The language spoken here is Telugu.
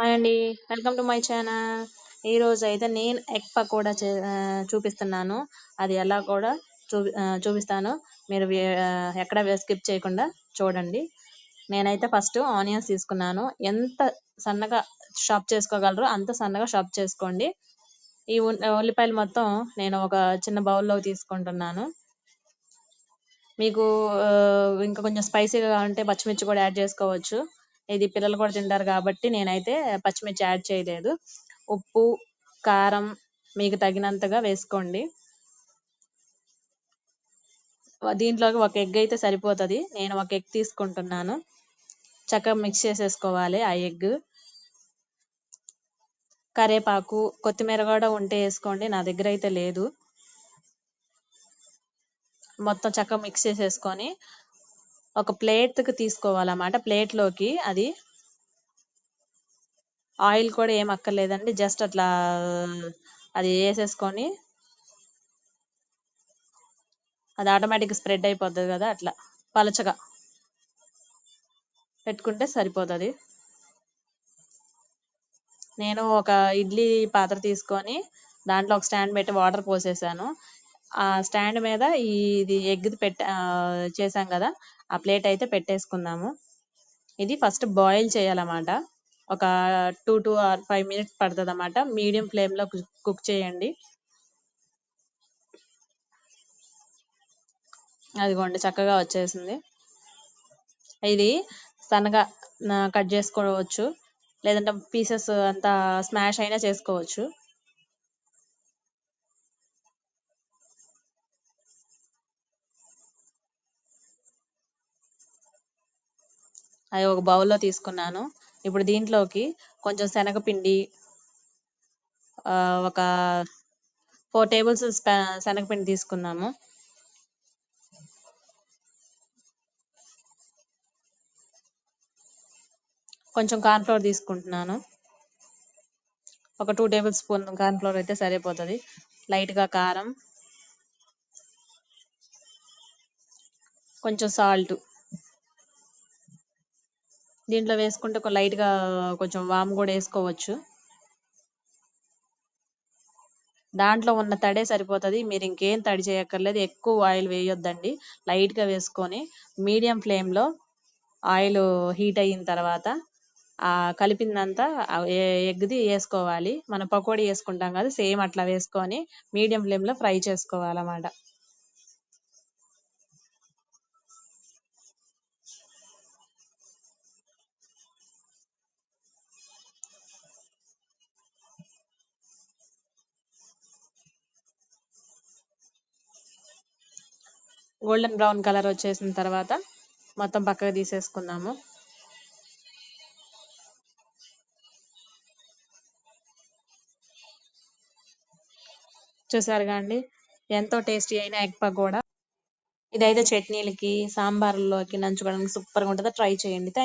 హాయ్ అండి. Welcome to my channel. ఈరోజు అయితే నేను ఎగ్ పకోడా చూపిస్తున్నాను. అది ఎలా కూడా చూపిస్తాను. మీరు ఎక్కడ స్కిప్ చేయకుండా చూడండి. నేనైతే ఫస్ట్ ఆనియన్స్ తీసుకున్నాను. ఎంత సన్నగా షాప్ చేసుకోగలరో అంత సన్నగా షాప్ చేసుకోండి. ఈ ఉల్లిపాయలు మొత్తం నేను ఒక చిన్న బౌల్లో తీసుకుంటున్నాను. మీకు ఇంకా కొంచెం స్పైసీగా ఉంటే పచ్చిమిర్చి కూడా యాడ్ చేసుకోవచ్చు. ఇది పిల్లలు కూడా తింటారు కాబట్టి నేనైతే పచ్చిమిర్చి యాడ్ చేయలేదు. ఉప్పు కారం మీకు తగినంతగా వేసుకోండి. దీంట్లోకి ఒక ఎగ్ అయితే సరిపోతుంది. నేను ఒక ఎగ్ తీసుకుంటున్నాను. చక్కగా మిక్స్ చేసేసుకోవాలి ఆ ఎగ్. కరేపాకు కొత్తిమీర కూడా ఉంటే వేసుకోండి. నా దగ్గర అయితే లేదు. మొత్తం చక్కగా మిక్స్ చేసేసుకొని ఒక ప్లేట్కి తీసుకోవాలన్నమాట. ప్లేట్లోకి అది ఆయిల్ కూడా ఏం అక్కర్లేదండి. జస్ట్ అట్లా అది వేసేసుకొని అది ఆటోమేటిక్ స్ప్రెడ్ అయిపోతుంది కదా అట్లా పలచగా పెట్టుకుంటే సరిపోతుంది. నేను ఒక ఇడ్లీ పాత్ర తీసుకొని దాంట్లో ఒక స్టాండ్ పెట్టి వాటర్ పోసేసాను. ఆ స్టాండ్ మీద ఇది ఎగ్ పెట్ట చేసాం కదా ఆ ప్లేట్ అయితే పెట్టేసుకుందాము. ఇది ఫస్ట్ బాయిల్ చేయాలన్నమాట. ఒక two two or five minutes పడుతుంది అన్నమాట మీడియం ఫ్లేమ్లో కుక్ చేయండి. అదిగోండి చక్కగా వచ్చేసింది. ఇది సన్నగా కట్ చేసుకోవచ్చు. లేదంటే పీసెస్ అంతా స్మాష్ అయినా చేసుకోవచ్చు. అది ఒక బౌల్లో తీసుకున్నాను. ఇప్పుడు దీంట్లోకి కొంచెం శనగపిండి ఒక ఫోర్ టేబుల్స్ శనగపిండి తీసుకున్నాము. కొంచెం కార్న్ఫ్లోర్ తీసుకుంటున్నాను. ఒక టూ టేబుల్ స్పూన్ కార్న్ఫ్లోర్ అయితే సరిపోతుంది. లైట్గా కారం కొంచెం సాల్ట్. దీంట్లో వేసుకుంటే ఒక లైట్గా కొంచెం వామ్ కూడా వేసుకోవచ్చు. దాంట్లో ఉన్న తడే సరిపోతుంది. మీరు ఇంకేం తడి చేయక్కర్లేదు. ఎక్కువ ఆయిల్ వేయొద్దండి. లైట్గా వేసుకొని మీడియం ఫ్లేమ్లో ఆయిల్ హీట్ అయిన తర్వాత ఆ కలిపిందంతా ఎగ్ది వేసుకోవాలి. మనం పకోడీ వేసుకుంటాం కదా సేమ్ అట్లా వేసుకొని మీడియం ఫ్లేమ్లో ఫ్రై చేసుకోవాలన్నమాట. గోల్డెన్ బ్రౌన్ కలర్ వచ్చేసిన తర్వాత మొత్తం పక్కకు తీసేసుకుందాము. చూసారుగా అండి? ఎంతో టేస్టీ అయిన ఎగ్ పకోడా. ఇదైతే చట్నీలకి సాంబార్లోకి నంచుకోవడానికి సూపర్గా ఉంటుంది ట్రై చేయండి. థ్యాంక్